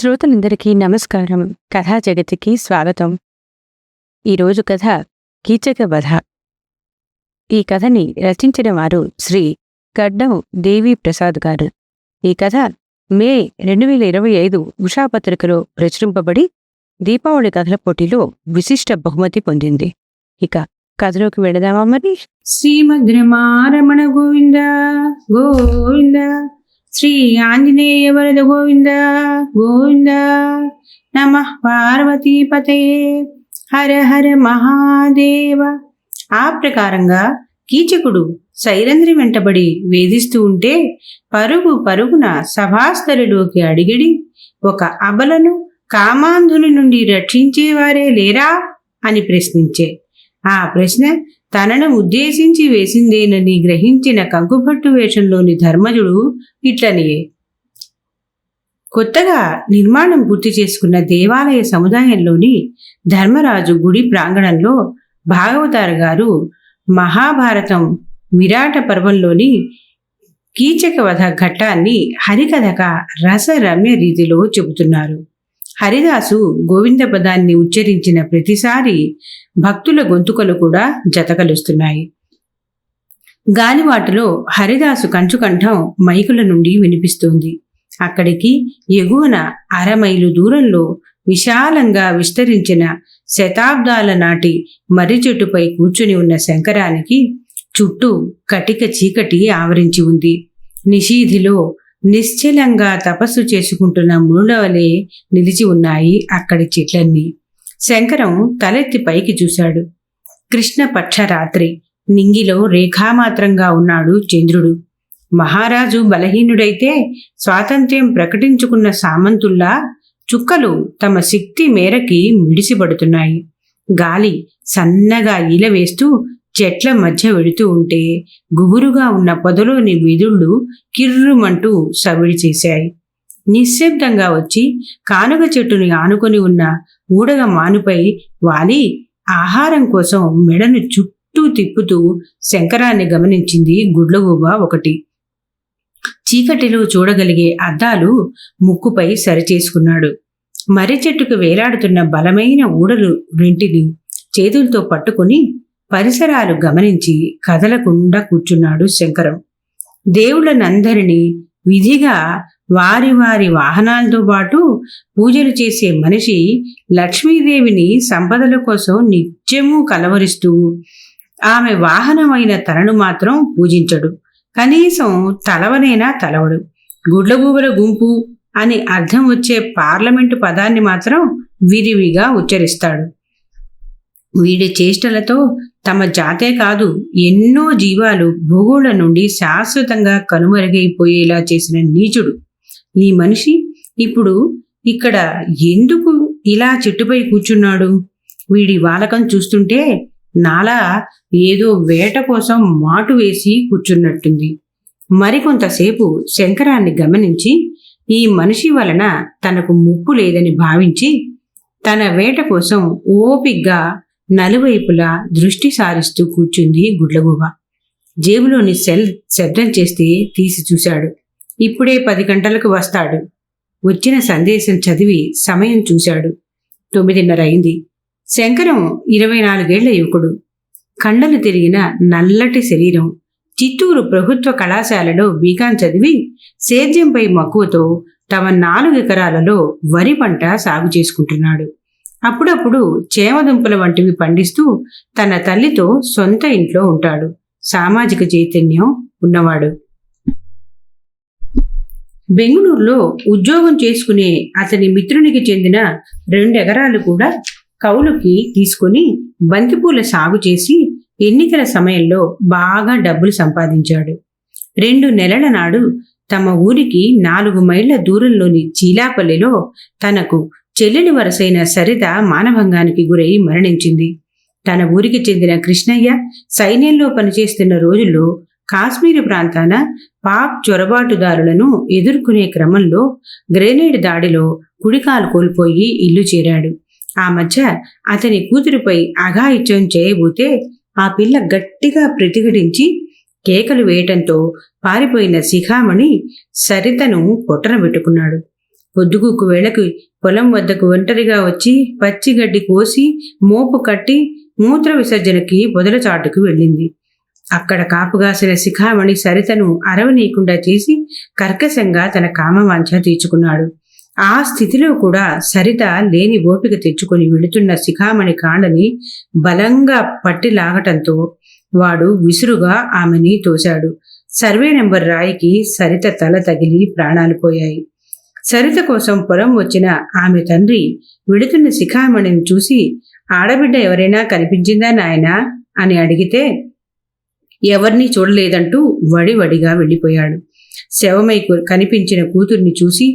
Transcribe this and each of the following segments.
శ్రోతలందరికీ నమస్కారం. కథా జగతికి స్వాగతం. ఈరోజు కథ కీచక వధ. ఈ కథని రచించిన వారు శ్రీ గడ్డం దేవి ప్రసాద్ గారు. ఈ కథ మే రెండు వేల ఇరవై ఐదు ఉషాపత్రికలో ప్రచురింపబడి దీపావళి కథల పోటీలో విశిష్ట బహుమతి పొందింది. ఇక కథలోకి వెళదామా మరి? శ్రీమద్రమారమణ గోవింద గోవింద. శ్రీ ఆంజనేయ వరద గోవింద గోవింద నమ పార్వతీపతయే హర హర మహాదేవ. ఆ ప్రకారంగా కీచకుడు సైరంధ్రి వెంటబడి వేధిస్తూ ఉంటే పరుగు పరుగున సభాస్థలిలోకి అడిగిడి ఒక అబలను కామాంధుని నుండి రక్షించేవారే లేరా అని ప్రశ్నించే. ఆ ప్రశ్న తనను ఉద్దేశించి వేసిందేనని గ్రహించిన కంకుభట్టు వేషంలోని ధర్మజుడు ఇట్లనియే కొత్తగా నిర్మాణం పూర్తి చేసుకున్న దేవాలయ సముదాయంలోని ధర్మరాజు గుడి ప్రాంగణంలో భాగవతారు గారు మహాభారతం విరాట పర్వంలోని కీచకవధ ఘట్టాన్ని హరికథగా రసరమ్య రీతిలో చెబుతున్నారు. హరిదాసు గోవింద పదాన్ని ఉచ్చరించిన ప్రతిసారి భక్తుల గొంతుకలు కూడా జతకలుస్తున్నాయి. గాలివాటలో హరిదాసు కంచుకంఠం మైకుల నుండి వినిపిస్తోంది. అక్కడికి ఎగువన అరమైలు దూరంలో విశాలంగా విస్తరించిన శతాబ్దాల నాటి మర్రి చెట్టుపై కూర్చుని ఉన్న శంకరానికి చుట్టూ కటిక చీకటి ఆవరించి ఉంది. నిషీధిలో నిశ్చలంగా తపస్సు చేసుకుంటున్న మునులవలే నిలిచి ఉన్నాయి అక్కడి చెట్లన్నీ. శంకరం తలెత్తి పైకి చూశాడు. కృష్ణపక్ష రాత్రి నింగిలో రేఖామాత్రంగా ఉన్నాడు చంద్రుడు. మహారాజు బలహీనుడైతే స్వాతంత్ర్యం ప్రకటించుకున్న సామంతుల్లా చుక్కలు తమ శక్తి మేరకి మిడిసిపడుతున్నాయి. గాలి సన్నగా ఈల వేస్తూ చెట్ల మధ్య వెడుతూ ఉంటే గుబురుగా ఉన్న పొదలోని విధుళ్ళు కిర్రుమంటూ సవిడి చేశాయి. నిశ్శబ్దంగా వచ్చి కానుగ చెట్టుని ఆనుకొని ఉన్న ఊడగ మానుపై వాలి ఆహారం కోసం మెడను చుట్టూ తిప్పుతూ శంకరాన్ని గమనించింది గుడ్లగూబ ఒకటి. చీకటిలో చూడగలిగే అద్దాలు ముక్కుపై సరిచేసుకున్నాడు. మర్రి చెట్టుకు వేలాడుతున్న బలమైన ఊడలు రెంటిని చేతులతో పట్టుకుని పరిసరాలు గమనించి కదలకుండా కూర్చున్నాడు శంకరం. దేవుళ్ళనందరినీ విధిగా వారి వారి వాహనాలతో పాటు పూజలు చేసే మనిషి లక్ష్మీదేవిని సంపదల కోసం నిత్యము కలవరిస్తూ ఆమె వాహనమైన తనను మాత్రం పూజించడు. కనీసం తలవనైనా తలవడు. గుడ్లగూబల గుంపు అని అర్థం వచ్చే పార్లమెంటు పదాన్ని మాత్రం విరివిగా ఉచ్చరిస్తాడు. వీడి చేష్టలతో తమ జాతే కాదు ఎన్నో జీవాలు భూగోళ నుండి శాశ్వతంగా కనుమరుగైపోయేలా చేసిన నీచుడు. ఈ మనిషి ఇప్పుడు ఇక్కడ ఎందుకు ఇలా చెట్టుపై కూర్చున్నాడు? వీడి వాలకం చూస్తుంటే నాలా ఏదో వేట కోసం మాటు వేసి కూర్చున్నట్టుంది. మరికొంతసేపు శంకరాన్ని గమనించి ఈ మనిషి వలన తనకు ముప్పు లేదని భావించి తన వేట కోసం ఓపిగ్గా నలువైపులా దృష్టి సారిస్తూ కూర్చుంది గుడ్లగూబ. జేబులోని సెల్ శబ్దం చేస్తే తీసి చూశాడు. ఇప్పుడే పది గంటలకు వస్తాడు. వచ్చిన సందేశం చదివి సమయం చూశాడు. తొమ్మిదిన్నర అయింది శంకరం ఇరవై నాలుగేళ్ళ యువకుడు. కండలు తిరిగిన నల్లటి శరీరం. చిత్తూరు ప్రభుత్వ కళాశాలలో బీకాం చదివి సేద్యంపై మక్కువతో తమ నాలుగు ఎకరాలలో వరి పంట సాగు చేసుకుంటున్నాడు. అప్పుడప్పుడు చేమదుంపల వంటివి పండిస్తూ తన తల్లితో సొంత ఇంట్లో ఉంటాడు. సామాజిక చైతన్యం ఉన్నవాడు. బెంగళూరులో ఉద్యోగం చేసుకునే అతని మిత్రునికి చెందిన రెండెకరాలు కూడా కౌలుకి తీసుకుని బంతిపూల సాగు చేసి ఎన్నికల సమయంలో బాగా డబ్బులు సంపాదించాడు. రెండు నెలల నాడు తమ ఊరికి నాలుగు మైళ్ళ దూరంలోని చీలాపల్లిలో తనకు చెల్లెలి వరసైన సరిత మానభంగానికి గురై మరణించింది. తన ఊరికి చెందిన కృష్ణయ్య సైన్యంలో పనిచేస్తున్న రోజుల్లో కాశ్మీర్ ప్రాంతాన పాక్ చొరబాటుదారులను ఎదుర్కొనే క్రమంలో గ్రెనేడ్ దాడిలో కుడికాలు కోల్పోయి ఇల్లు చేరాడు. ఆ మధ్య అతని కూతురుపై అఘాయిత్యం చేయబోతే ఆ పిల్ల గట్టిగా ప్రతిఘటించి కేకలు వేయటంతో పారిపోయిన శిఖామణి సరితను పొట్టన పెట్టుకున్నాడు. పొద్దుగుకు వేళకి పొలం వద్దకు ఒంటరిగా వచ్చి పచ్చి గడ్డి కోసి మోపు కట్టి మూత్ర విసర్జనకి పొదల చాటుకు వెళ్ళింది. అక్కడ కాపుగాసిన శిఖామణి సరితను అరవనీయకుండా చేసి కర్కశంగా తన కామవాంఛ తీర్చుకున్నాడు. ఆ స్థితిలో కూడా సరిత లేని ఓపిక తెచ్చుకొని వెళుతున్న శిఖామణి కాళ్ళని బలంగా పట్టి లాగటంతో వాడు విసురుగా ఆమెని తోశాడు. సర్వే నెంబర్ రాయికి సరిత తల తగిలి ప్రాణాలు పోయాయి. సరిత కోసం పొలం వచ్చిన ఆమె తండ్రి విడుతున్న శిఖామణిని చూసి ఆడబిడ్డ ఎవరైనా కనిపించిందా నాయనా? అని అడిగితే ఎవరిని చూడలేదంటూ వడివడిగా వెళ్ళిపోయాడు. శవమై కనిపించిన కూతుర్ని చూసి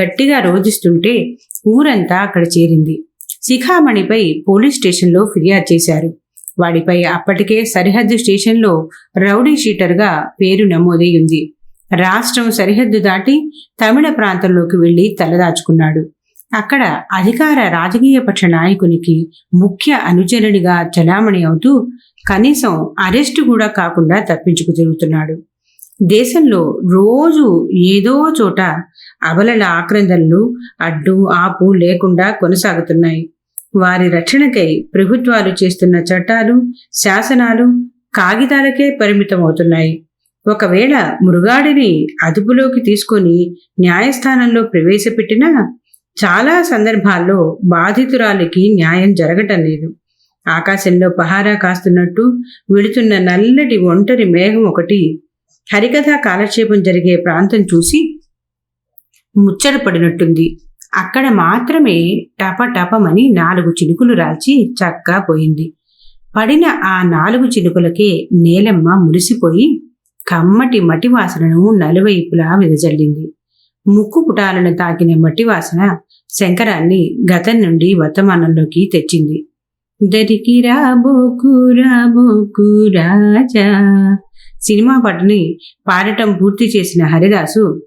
గట్టిగా రోధిస్తుంటే ఊరంతా అక్కడ చేరింది. శిఖామణిపై పోలీస్ స్టేషన్లో ఫిర్యాదు చేశారు. వాడిపై అప్పటికే సరిహద్దు స్టేషన్లో రౌడీ షీటర్గా పేరు నమోదై ఉంది రాష్ట్రం సరిహద్దు దాటి తమిళ ప్రాంతంలోకి వెళ్ళి తలదాచుకున్నాడు. అక్కడ అధికార రాజకీయ పక్ష నాయకునికి ముఖ్య అనుచరునిగా చలామణి అవుతూ కనీసం అరెస్టు కూడా కాకుండా తప్పించుకు తిరుగుతున్నాడు. దేశంలో రోజు ఏదో చోట అబలల ఆక్రందనలు అడ్డు ఆపు లేకుండా కొనసాగుతున్నాయి. వారి రక్షణకై ప్రభుత్వాలు చేస్తున్న చట్టాలు శాసనాలు కాగితాలకే పరిమితమవుతున్నాయి. ఒకవేళ మృగాడిని అదుపులోకి తీసుకొని న్యాయస్థానంలో ప్రవేశపెట్టినా చాలా సందర్భాల్లో బాధితురాలికి న్యాయం జరగటం లేదు. ఆకాశంలో పహారా కాస్తున్నట్టు వెళుతున్న నల్లటి ఒంటరి మేఘం ఒకటి హరికథ కాలక్షేపం జరిగే ప్రాంతం చూసి ముచ్చటపడినట్టుంది. అక్కడ మాత్రమే టపటపమని నాలుగు చినుకులు రాల్చి చక్కా పోయింది. పడిన ఆ నాలుగు చినుకులకే నేలమ్మ మురిసిపోయి కమ్మటి మట్టి వాసనను నలువైపులా వెదజల్లింది. ముక్కు పుటాలను తాకిన మట్టి వాసన శంకరాన్ని గతం నుండి వర్తమానంలోకి తెచ్చింది. దరికి రాబోకు రాబోకు రాజా సినిమా పాటని పాడటం పూర్తి చేసిన హరిదాసు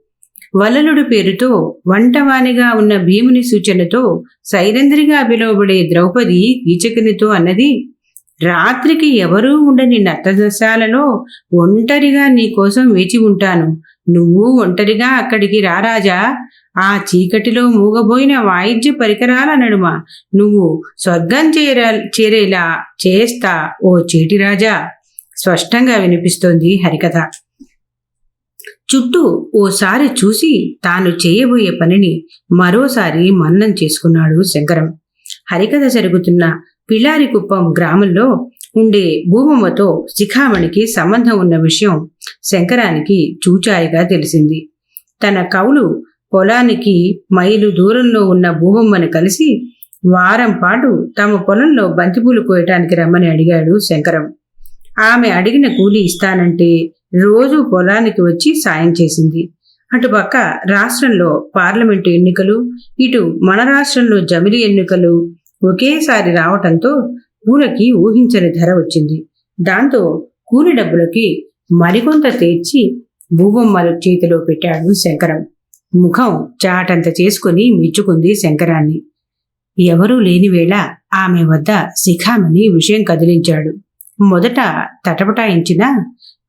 వలలుడు పేరుతో వంటవానిగా ఉన్న భీముని సూచనతో సైరంధ్రిగా పిలువబడే ద్రౌపది కీచకునితో అన్నది రాత్రికి ఎవరూ ఉండని నత్తదశాలలో ఒంటరిగా నీకోసం వేచి ఉంటాను. నువ్వు ఒంటరిగా అక్కడికి రారాజా ఆ చీకటిలో మూగబోయిన వాయిద్య పరికరాల నడుమ నువ్వు స్వర్గం చేరే చేరేలా చేస్తా ఓ చీటిరాజా స్పష్టంగా వినిపిస్తోంది హరికథ. చుట్టూ ఓసారి చూసి తాను చేయబోయే పనిని మరోసారి మన్నం చేసుకున్నాడు శంకరం. హరికథ జరుగుతున్న పిలారికుప్పం గ్రామంలో ఉండే భూమమ్మతో శిఖామణికి సంబంధం ఉన్న విషయం శంకరానికి చూచాయిగా తెలిసింది. తన కవులు పొలానికి మైలు దూరంలో ఉన్న భూమమ్మని కలిసి వారం పాటు తమ పొలంలో బంతిపూలు కోయటానికి రమ్మని అడిగాడు శంకరం. ఆమె అడిగిన కూలి ఇస్తానంటే రోజు పొలానికి వచ్చి సాయం చేసింది. అటుపక్క రాష్ట్రంలో పార్లమెంటు ఎన్నికలు ఇటు మన రాష్ట్రంలో జమిలి ఎన్నికలు ఒకేసారి రావటంతో కూలకి ఊహించని ధర వచ్చింది. దాంతో కూలి డబ్బులకి మరికొంత తెచ్చి భూబొమ్మల చేతిలో పెట్టాడు శంకరం. ముఖం చాటంత చేసుకుని మెచ్చుకుంది శంకరాన్ని. ఎవరూ లేని వేళ ఆమె వద్ద శిఖామణి విషయం కదిలించాడు. మొదట తటపటాయించినా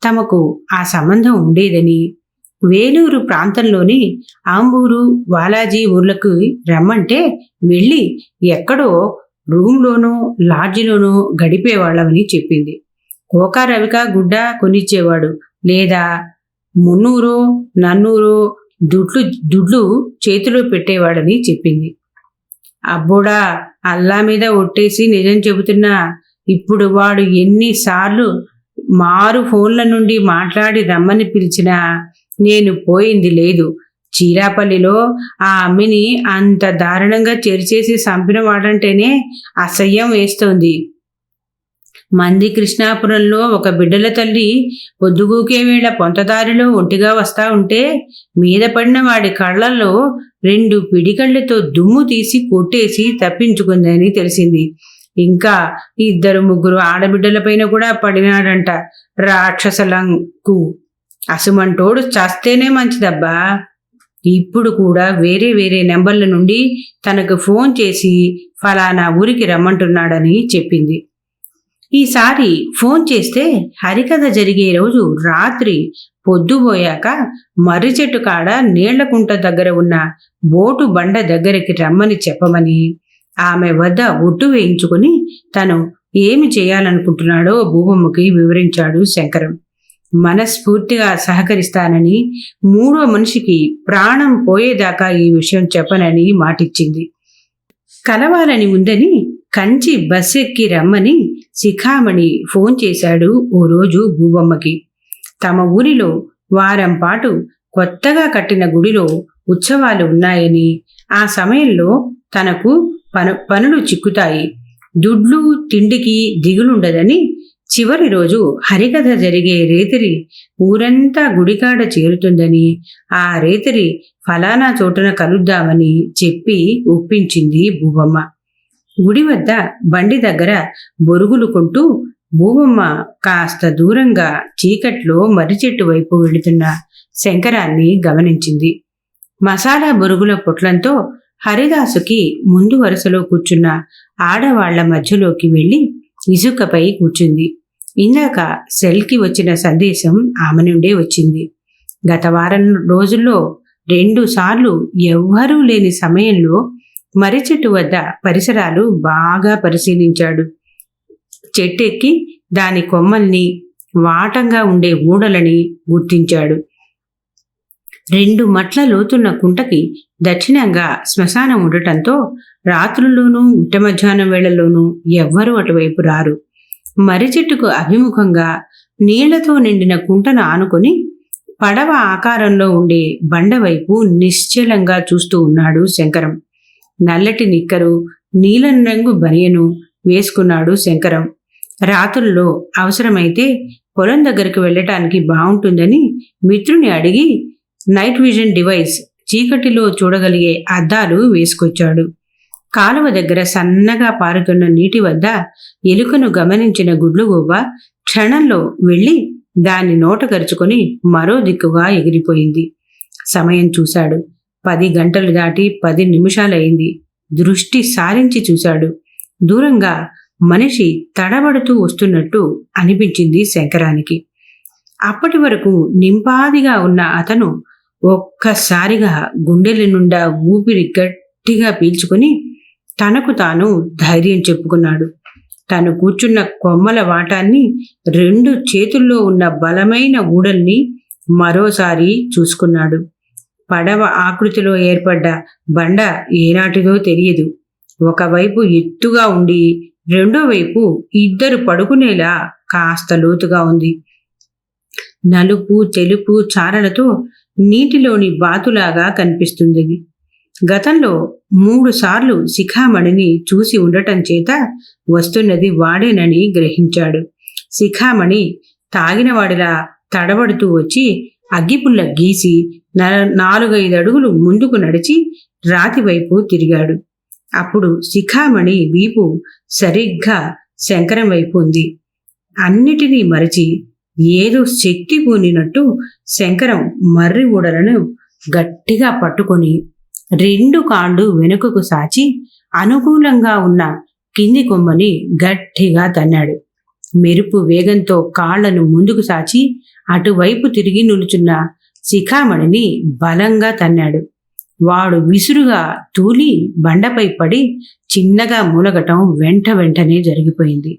తమకు ఆ సంబంధం ఉండేదని. వేలూరు ప్రాంతంలోని ఆంబూరు వాలాజీ ఊర్లకు రమ్మంటే వెళ్ళి ఎక్కడో రూమ్లోనూ లాడ్జిలోనూ గడిపేవాళ్ళమని చెప్పింది. కోకా రవిక గుడ్డ కొనిచ్చేవాడు. లేదా మున్నూరో నన్నూరో దుడ్లు దుడ్లు చేతిలో పెట్టేవాడని చెప్పింది. అబ్బోడా అల్లా మీద ఒట్టేసి నిజం చెబుతున్నా ఇప్పుడు వాడు ఎన్నిసార్లు మారు ఫోన్ల నుండి మాట్లాడి రమ్మని పిలిచినా నేను పోయింది లేదు. చీరాపల్లిలో ఆ అమ్మిని అంత దారుణంగా చెరిచేసి చంపిన వాడంటేనే అసహ్యం వేస్తోంది. మంది కృష్ణాపురంలో ఒక బిడ్డల తల్లి పొద్దుగూకే వేళ పొంతదారిలో ఒంటిగా వస్తా ఉంటే మీద పడిన వాడి కళ్ళల్లో రెండు పిడికళ్ళతో దుమ్ము తీసి కొట్టేసి తప్పించుకుందని తెలిసింది. ఇంకా ఇద్దరు ముగ్గురు ఆడబిడ్డలపైన కూడా పడినాడంట రాక్షసలంకు. అసుమంటోడు చస్తేనే మంచిదబ్బా. ఇప్పుడు కూడా వేరే వేరే నెంబర్ల నుండి తనకు ఫోన్ చేసి ఫలానా ఊరికి రమ్మంటున్నాడని చెప్పింది. ఈసారి ఫోన్ చేస్తే హరికథ జరిగే రోజు రాత్రి పొద్దుపోయాక మర్రి చెట్టు కాడ నీళ్ళకుంట దగ్గర ఉన్న బోటు బండ దగ్గరికి రమ్మని చెప్పమని ఆమె వద్ద ఒట్టు వేయించుకుని తను ఏమి చేయాలనుకుంటున్నాడో భూమమ్మకి వివరించాడు శంకరం. మనస్ఫూర్తిగా సహకరిస్తానని మూడో మనిషికి ప్రాణం పోయేదాకా ఈ విషయం చెప్పనని మాటిచ్చింది. కలవాలని ఉందని కంచి బస్ ఎక్కి రమ్మని శిఖామణి ఫోన్ చేశాడు ఓ రోజు భూబమ్మకి తమ ఊరిలో వారం పాటు కొత్తగా కట్టిన గుడిలో ఉత్సవాలు ఉన్నాయని ఆ సమయంలో తనకు పను పనులు చిక్కుతాయి. దుడ్లు తిండికి దిగులుండదని చివరి రోజు హరికథ జరిగే రేతిరి ఊరంతా గుడికాడ చేరుతుందని ఆ రేతిరి ఫలానా చోటున కలుద్దామని చెప్పి ఒప్పించింది భూవమ్మ. గుడి వద్ద బండి దగ్గర బొరుగులు కొంటూ భూవమ్మ కాస్త దూరంగా చీకట్లో మర్రి చెట్టు వైపు వెళుతున్న శంకరాన్ని గమనించింది. మసాలా బొరుగుల పొట్లంతో హరిదాసుకి ముందు వరుసలో కూర్చున్న ఆడవాళ్ళ మధ్యలోకి వెళ్ళి ఇసుకపై కూర్చుంది. ఇందాక సెల్కి వచ్చిన సందేశం ఆమె నుండే వచ్చింది. గత వారం రోజుల్లో రెండు సార్లు ఎవ్వరూ లేని సమయంలో మర్రి చెట్టు వద్ద పరిసరాలు బాగా పరిశీలించాడు. చెట్టెక్కి దాని కొమ్మల్ని వాటంగా ఉండే ఊడలని గుర్తించాడు. రెండు మట్ల లోతున్న కుంటకి దక్షిణంగా శ్మశానం ఉండటంతో రాత్రుల్లోనూ ఇట మధ్యాహ్నం వేళల్లోనూ ఎవ్వరూ అటువైపు రారు. మర్రి చెట్టుకు అభిముఖంగా నీళ్ళతో నిండిన కుంటను ఆనుకొని పడవ ఆకారంలో ఉండే బండ వైపు నిశ్చలంగా చూస్తూ ఉన్నాడు శంకరం. నల్లటి నిక్కరు నీలం రంగు బనియను వేసుకున్నాడు శంకరం. రాత్రుల్లో అవసరమైతే పొలం దగ్గరికి వెళ్ళటానికి బాగుంటుందని మిత్రుని అడిగి నైట్ విజన్ డివైస్ చీకటిలో చూడగలిగే అద్దాలు వేసుకొచ్చాడు. కాలువ దగ్గర సన్నగా పారుతున్న నీటి వద్ద ఎలుకను గమనించిన గుడ్లుగోవ క్షణంలో వెళ్ళి దాన్ని నోట కరుచుకొని మరో దిక్కుగా ఎగిరిపోయింది. సమయం చూశాడు. పది గంటలు దాటి పది నిమిషాలైంది. దృష్టి సారించి చూశాడు. దూరంగా మనిషి తడబడుతూ వస్తున్నట్టు అనిపించింది శంకరానికి. అప్పటి వరకు నింపాదిగా ఉన్న అతను ఒక్కసారిగా గుండెల నుండా ఊపిరి గట్టిగా పీల్చుకుని తనకు తాను ధైర్యం చెప్పుకున్నాడు. తను కూర్చున్న కొమ్మల వాటాన్ని రెండు చేతుల్లో ఉన్న బలమైన ఊడల్ని మరోసారి చూసుకున్నాడు. పడవ ఆకృతిలో ఏర్పడ్డ బండ ఏనాటిదో తెలియదు. ఒకవైపు ఎత్తుగా ఉండి రెండో వైపు ఇద్దరు పడుకునేలా కాస్త లోతుగా ఉంది. నలుపు తెలుపు చారలతో నీటిలోని బాతులాగా కనిపిస్తుంది. గతంలో మూడు సార్లు శిఖామణిని చూసి ఉండటం చేత వస్తున్నది వాడేనని గ్రహించాడు. శిఖామణి తాగినవాడిలా తడబడుతూ వచ్చి అగ్గిపుల్ల గీసి న- నాలుగైదు అడుగులు ముందుకు నడిచి రాతి వైపు తిరిగాడు. అప్పుడు శిఖామణి వీపు సరిగ్గా శంకరం వైపు ఉంది. అన్నిటినీ మరచి ఏదో శక్తి పూనినట్టు శంకరం మర్రి ఊడలను గట్టిగా పట్టుకొని రెండు కాళ్ళు వెనుకకు సాచి అనుకూలంగా ఉన్న కింది కొమ్మని గట్టిగా తన్నాడు. మెరుపు వేగంతో కాళ్ళను ముందుకు సాచి అటువైపు తిరిగి నిలుచున్న శిఖామణిని బలంగా తన్నాడు. వాడు విసురుగా తూలి బండపై పడి చిన్నగా మూలగటం వెంట వెంటనే జరిగిపోయింది.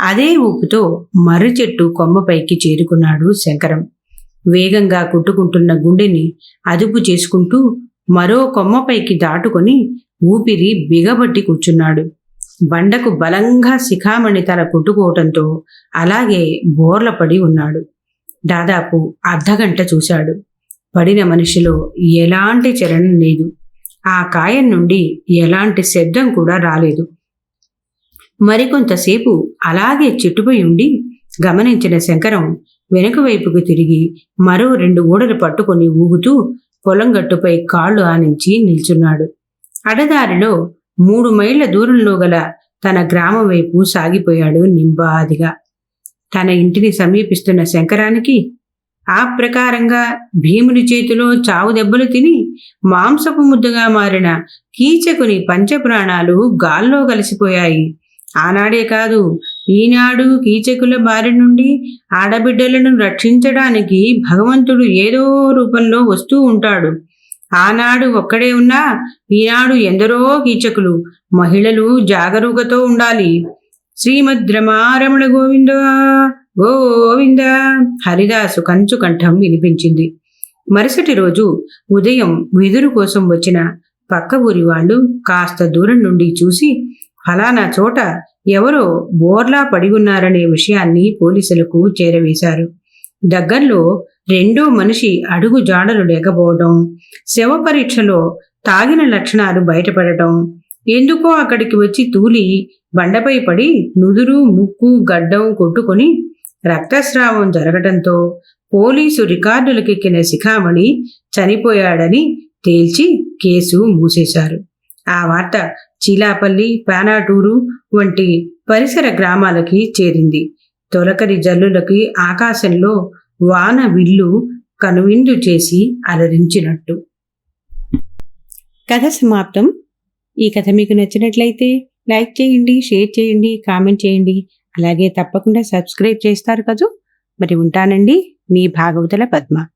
అదే ఊపుతో మర్రి చెట్టు కొమ్మపైకి చేరుకున్నాడు శంకరం. వేగంగా కుట్టుకుంటున్న గుండెని అదుపు చేసుకుంటూ మరో కొమ్మపైకి దాటుకొని ఊపిరి బిగబట్టి కూర్చున్నాడు. బండకు బలంగా శిఖామణి తల కుట్టుకోవటంతో అలాగే బోర్లపడి ఉన్నాడు. దాదాపు అర్ధగంట చూశాడు. పడిన మనిషిలో ఎలాంటి చలనం లేదు. ఆ కాయం నుండి ఎలాంటి శబ్దం కూడా రాలేదు. మరికొంతసేపు అలాగే చెట్టుపై ఉండి గమనించిన శంకరం వెనుక వైపుకు తిరిగి మరో రెండు ఊడలు పట్టుకొని ఊగుతూ పొలం గట్టుపై కాళ్ళు ఆనించి నిల్చున్నాడు. అడదారిలో మూడు మైళ్ళ దూరంలో గల తన గ్రామం వైపు సాగిపోయాడు నింబాదిగా. తన ఇంటిని సమీపిస్తున్న శంకరానికి ఆ ప్రకారంగా భీముని చేతిలో చావు దెబ్బలు తిని మాంసపు ముద్దగా మారిన కీచకుని పంచప్రాణాలు గాల్లో కలిసిపోయాయి. ఆనాడే కాదు. ఈనాడు కీచకుల బారి నుండి ఆడబిడ్డలను రక్షించడానికి భగవంతుడు ఏదో రూపంలో వస్తూ ఉంటాడు. ఆనాడు ఒక్కడే ఉన్నా ఈనాడు ఎందరో కీచకులు మహిళలు జాగరూకతో ఉండాలి. శ్రీమద్ రమారమణ గోవింద గోవింద హరిదాసు కంచు కంఠం వినిపించింది. మరుసటి రోజు ఉదయం విదురు కోసం వచ్చిన పక్క ఊరి వాళ్ళు కాస్త దూరం నుండి చూసి ఫలానా చోట ఎవరో బోర్లా పడి ఉన్నారనే విషయాన్ని పోలీసులకు చేరవేశారు. దగ్గర్లో రెండో మనిషి అడుగు జాడలు లేకపోవడం శవ పరీక్షలో తాగిన లక్షణాలు బయటపడటం ఎందుకో అక్కడికి వచ్చి తూలి బండపై పడి నుదురు ముక్కు గడ్డం కొట్టుకొని రక్తస్రావం జరగటంతో పోలీసు రికార్డులకెక్కిన శిఖామణి చనిపోయాడని తేల్చి కేసు మూసేశారు. ఆ వార్త చీలాపల్లి పానాటూరు వంటి పరిసర గ్రామాలకి చేరింది. తొలకరి జల్లులకి ఆకాశంలో వాన విల్లు కనువిందు చేసి అలరించినట్టు. కథ సమాప్తం. ఈ కథ మీకు నచ్చినట్లయితే లైక్ చేయండి షేర్ చేయండి కామెంట్ చేయండి. అలాగే తప్పకుండా సబ్స్క్రైబ్ చేస్తారు కదూ. మరి ఉంటానండి. మీ భాగవతుల పద్మ.